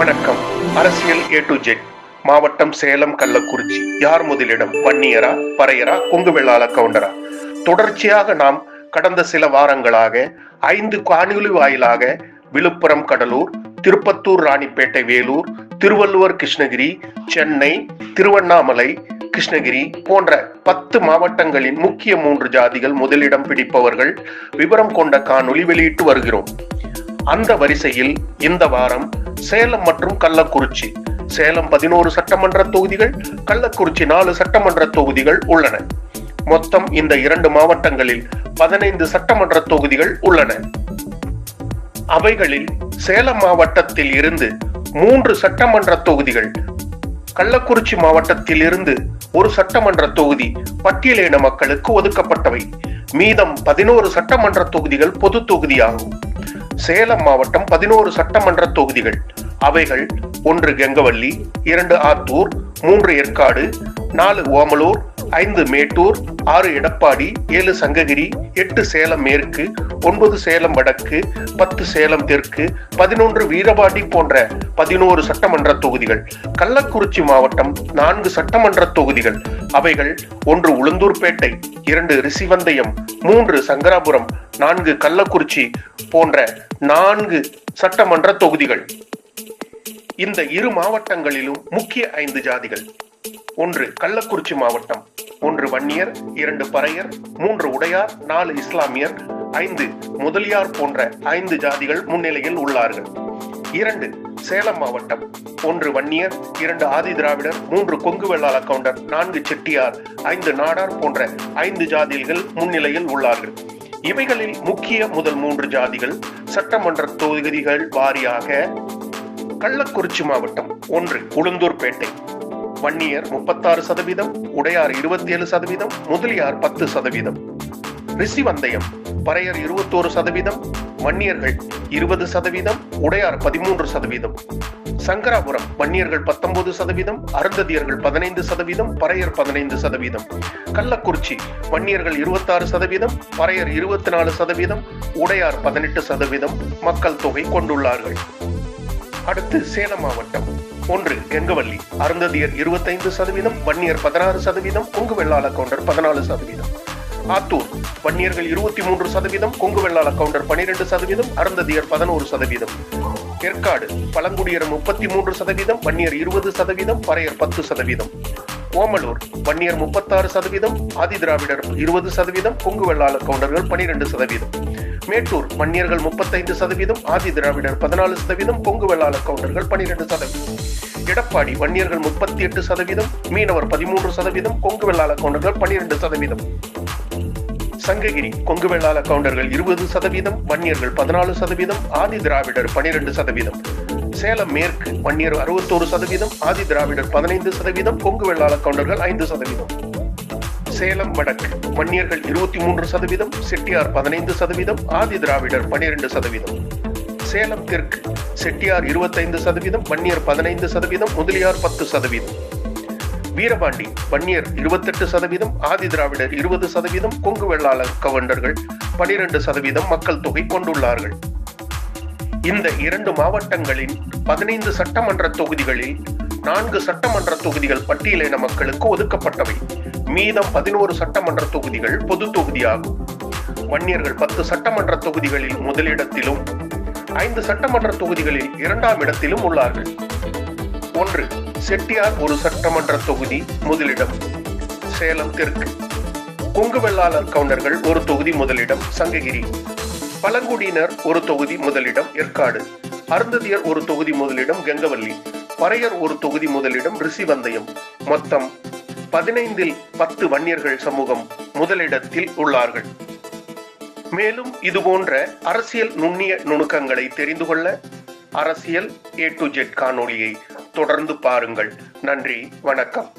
வணக்கம். அரசியல் A to Z மாவட்டம் சேலம் கள்ளக்குறிச்சி. யார் முதலிடம்? வன்னியரா? பறையரா? கொங்கு வெள்ளாள கவுண்டரா? தொடர்ச்சியாக நாம் கடந்த சில வாரங்களாக ஐந்து காணொலி வாயிலாக விழுப்புரம் கடலூர் திருப்பத்தூர் ராணிப்பேட்டை வேலூர் திருவள்ளுவர் கிருஷ்ணகிரி சென்னை திருவண்ணாமலை கிருஷ்ணகிரி போன்ற பத்து மாவட்டங்களின் முக்கிய மூன்று ஜாதிகள் முதலிடம் பிடிப்பவர்கள் விவரம் கொண்ட காணொலி வெளியிட்டு வருகிறோம். அந்த வரிசையில் இந்த வாரம் சேலம் மற்றும் கள்ளக்குறிச்சி. சேலம் பதினோரு சட்டமன்ற தொகுதிகள் கள்ளக்குறிச்சி நாலு சட்டமன்ற தொகுதிகள் உள்ளன. மொத்தம் இந்த இரண்டு மாவட்டங்களில் பதினைந்து சட்டமன்ற தொகுதிகள் உள்ளன. அவைகளில் சேலம் மாவட்டத்தில் இருந்து மூன்று சட்டமன்ற தொகுதிகள் கள்ளக்குறிச்சி மாவட்டத்தில் இருந்து ஒரு சட்டமன்ற தொகுதி பட்டியலின மக்களுக்கு ஒதுக்கப்பட்டவை. மீதம் பதினோரு சட்டமன்ற தொகுதிகள் பொது தொகுதியாகும். சேலம் மாவட்டம் பதினோரு சட்டமன்ற தொகுதிகள். அவைகள் ஒன்று கெங்கவல்லி இரண்டு ஆத்தூர் மூன்று ஏற்காடு நாலு ஓமலூர் ஐந்து மேட்டூர் ஆறு எடப்பாடி ஏழு சங்ககிரி எட்டு சேலம் மேற்கு ஒன்பது சேலம் வடக்கு பத்து சேலம் தெற்கு பதினொன்று வீரபாண்டி போன்ற பதினோரு சட்டமன்ற தொகுதிகள். கள்ளக்குறிச்சி மாவட்டம் நான்கு சட்டமன்ற தொகுதிகள். அவைகள் ஒன்று உளுந்தூர்பேட்டை இரண்டு ரிசிவந்தயம் மூன்று சங்கராபுரம் நான்கு கள்ளக்குறிச்சி போன்ற நான்கு சட்டமன்ற தொகுதிகள். இந்த இரு மாவட்டங்களிலும் முக்கிய ஐந்து ஜாதிகள். ஒன்று கள்ளக்குறிச்சி மாவட்டம் ஒன்று வன்னியர் இரண்டு பறையர் மூன்று உடையார் நாலு இஸ்லாமியர் ஐந்து முதலியார் போன்ற ஐந்து ஜாதிகள் முன்னிலையில் உள்ளார்கள். இரண்டு சேலம் மாவட்டம் ஒன்று வன்னியர் இரண்டு ஆதி திராவிடர் மூன்று கொங்கு வெள்ளாள கவுண்டர் நான்கு செட்டியார் ஐந்து நாடார் போன்ற ஐந்து ஜாதிகள் முன்னிலையில் உள்ளார்கள். இவைகளில் முக்கிய முதல் மூன்று ஜாதிகள் சட்டமன்ற தொகுதிகள் வாரியாக கள்ளக்குறிச்சி மாவட்டம் ஒன்று உளுந்தூர்பேட்டை. வன்னியர் முப்பத்தாறு சதவீதம் உடையார் இருபத்தி ஏழு சதவீதம் முதலியார் பத்து சதவீதம். ரிஷி வந்தயம். பறையர் இருபத்தோரு சதவீதம் வன்னியர்கள் இருபது சதவீதம் உடையார் பதிமூன்று சதவீதம். சங்கராபுரம் வன்னியர்கள் பத்தொன்பது சதவீதம் அருந்ததியர்கள் பதினைந்து சதவீதம் பறையர் பதினைந்து சதவீதம். கள்ளக்குறிச்சி வன்னியர்கள் இருபத்தாறு சதவீதம் பறையர் இருபத்தி நாலு சதவீதம் உடையார் பதினெட்டு சதவீதம் மக்கள் தொகை கொண்டுள்ளார்கள். அடுத்து சேலம் மாவட்டம் ஒன்று கெங்கவல்லி அருந்ததியர் இருபத்தைந்து சதவீதம் வன்னியர் பதினாறு சதவீதம் கொங்கு வெள்ளாள கவுண்டர் பதினாலு சதவீதம். ஆத்தூர். வன்னியர்கள் இருபத்தி மூன்று சதவீதம் கொங்கு வெள்ளாள கவுண்டர் பனிரெண்டு சதவீதம் அருந்ததியர் பதினோரு சதவீதம். ஏற்காடு பழங்குடியர் முப்பத்தி மூன்று சதவீதம் வன்னியர் இருபது சதவீதம் பறையர் பத்து சதவீதம். ஓமலூர் வன்னியர் முப்பத்தாறு சதவீதம் ஆதி திராவிடர் இருபது சதவீதம் கொங்கு வெள்ளாள கவுண்டர்கள் பனிரெண்டு சதவீதம். மேட்டூர் வன்னியர்கள் முப்பத்தைந்து சதவீதம் ஆதி திராவிடர் பதினாலு சதவீதம் கொங்கு வெள்ளாள கவுண்டர்கள் பனிரெண்டு சதவீதம். எடப்பாடி வன்னியர்கள் முப்பத்தி எட்டு சதவீதம் மீனவர் பதிமூன்று சதவீதம் கொங்கு வெள்ளாள கவுண்டர்கள் பன்னிரண்டு சதவீதம். சங்ககிரி கொங்கு வெள்ளாள கவுண்டர்கள் இருபது சதவீதம் வன்னியர்கள் பதினாலு சதவீதம் ஆதி திராவிடர் பனிரெண்டு சதவீதம். சேலம் மேற்கு வன்னியர் அறுபத்தோரு சதவீதம் ஆதி திராவிடர் பதினைந்து சதவீதம் கொங்கு வெள்ளாள கவுண்டர்கள் ஐந்து சதவீதம். சேலம் வடக்கு வன்னியர்கள் இருபத்தி மூன்று சதவீதம் செட்டியார் பதினைந்து சதவீதம் ஆதி திராவிடர் பனிரெண்டு சதவீதம். சேலம் தெற்கு செட்டியார் இருபத்தைந்து சதவீதம் வன்னியர் பதினைந்து சதவீதம் முதலியார் பத்து சதவீதம். வீரபாண்டி வன்னியர் இருபத்தெட்டு சதவீதம் ஆதி திராவிடர் இருபது சதவீதம் கொங்கு வெள்ளாளர் கவண்டர்கள் பனிரெண்டு சதவீதம் மக்கள் தொகை கொண்டுள்ளார்கள். இந்த இரண்டு மாவட்டங்களின் பதினைந்து சட்டமன்ற தொகுதிகளில் நான்கு சட்டமன்ற தொகுதிகள் பட்டியலின மக்களுக்கு ஒதுக்கப்பட்டவை. மீதம் பதினோரு சட்டமன்ற தொகுதிகள் பொது தொகுதியாகும். வன்னியர்கள் பத்து சட்டமன்ற தொகுதிகளில் முதலிடத்திலும் ஐந்து சட்டமன்ற தொகுதிகளில் இரண்டாம் இடத்திலும் உள்ளார்கள். ஒன்று செட்டியார் ஒரு சட்டமன்ற தொகுதி முதலிடம் சேலம் தெற்கு. கொங்கு வெள்ளாளர் கவுண்டர்கள் ஒரு தொகுதி முதலிடம் சங்ககிரி. பழங்குடியினர் ஒரு தொகுதி முதலிடம் ஏற்காடு. அருந்ததியர் ஒரு தொகுதி முதலிடம் கெங்கவல்லி. பறையர் ஒரு தொகுதி முதலிடம் ரிஷிவந்தயம். மொத்தம் பதினைந்தில் பத்து வன்னியர்கள் சமூகம் முதலிடத்தில் உள்ளார்கள். மேலும் இதுபோன்ற அரசியல் நுண்ணிய நுணுக்கங்களை தெரிந்து கொள்ள அரசியல் ஏ டு ஜெட் காணொளியை தொடர்ந்து பாருங்கள். நன்றி வணக்கம்.